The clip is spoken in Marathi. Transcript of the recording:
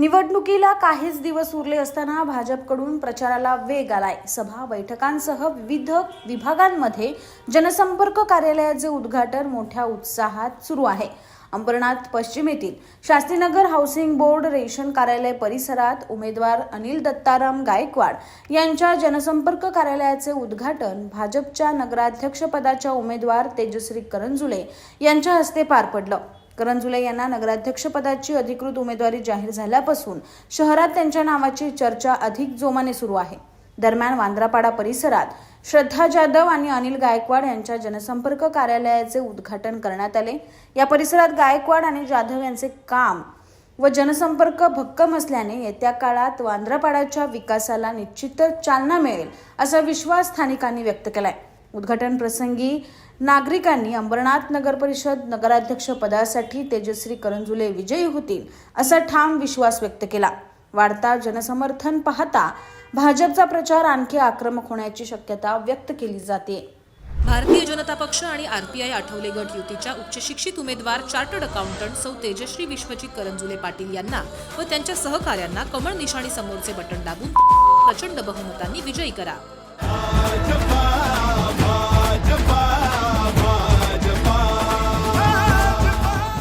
निवडणुकीला काहीच दिवस उरले असताना भाजपकडून प्रचाराला वेग आलाय. सभा बैठकांसह विविध विभागांमध्ये जनसंपर्क कार्यालयाचे उद्घाटन मोठ्या उत्साहात सुरू आहे. अंबरनाथ पश्चिमेतील शास्त्रीनगर हाऊसिंग बोर्ड रेशन कार्यालय परिसरात उमेदवार अनिल दत्ताराम गायकवाड यांच्या जनसंपर्क कार्यालयाचे उद्घाटन भाजपच्या नगराध्यक्षपदाच्या उमेदवार तेजश्री करंजुले यांच्या हस्ते पार पडलं. करंजुले यांना नगराध्यक्षपदाची अधिकृत उमेदवारी जाहीर झाल्यापासून शहरात त्यांच्या नावाची चर्चा अधिक जोमाने सुरू आहे. दरम्यान वांद्रापाडा परिसरात श्रद्धा जाधव आणि अनिल गायकवाड यांच्या जनसंपर्क कार्यालयाचे उद्घाटन करण्यात आले. या परिसरात गायकवाड आणि जाधव यांचे काम व जनसंपर्क भक्कम असल्याने येत्या काळात वांद्रापाड्याच्या विकासाला निश्चितच चालना मिळेल असा विश्वास स्थानिकांनी व्यक्त केलाय. उद्घाटन प्रसंगी नागरिकांनी अंबरनाथ नगर परिषद नगराध्यक्ष पदासाठी तेजश्री करंजुले विजयी होतील असा ठाम विश्वास व्यक्त केला. वाढता जनसमर्थन पाहता भाजपचा प्रचार आणखी आक्रमक होण्याची शक्यता व्यक्त केली जाते. भारतीय जनता पक्ष आणि आरपीआय आठवले गट युतीच्या उच्चशिक्षित उमेदवार चार्टर्ड अकाउंटंट सौ तेजश्री विश्वजित करंजुले पाटील यांना व त्यांच्या सहकाऱ्यांना कमळ निशाणी समोरचे बटन दाबून प्रचंड बहुमतांनी विजयी करा.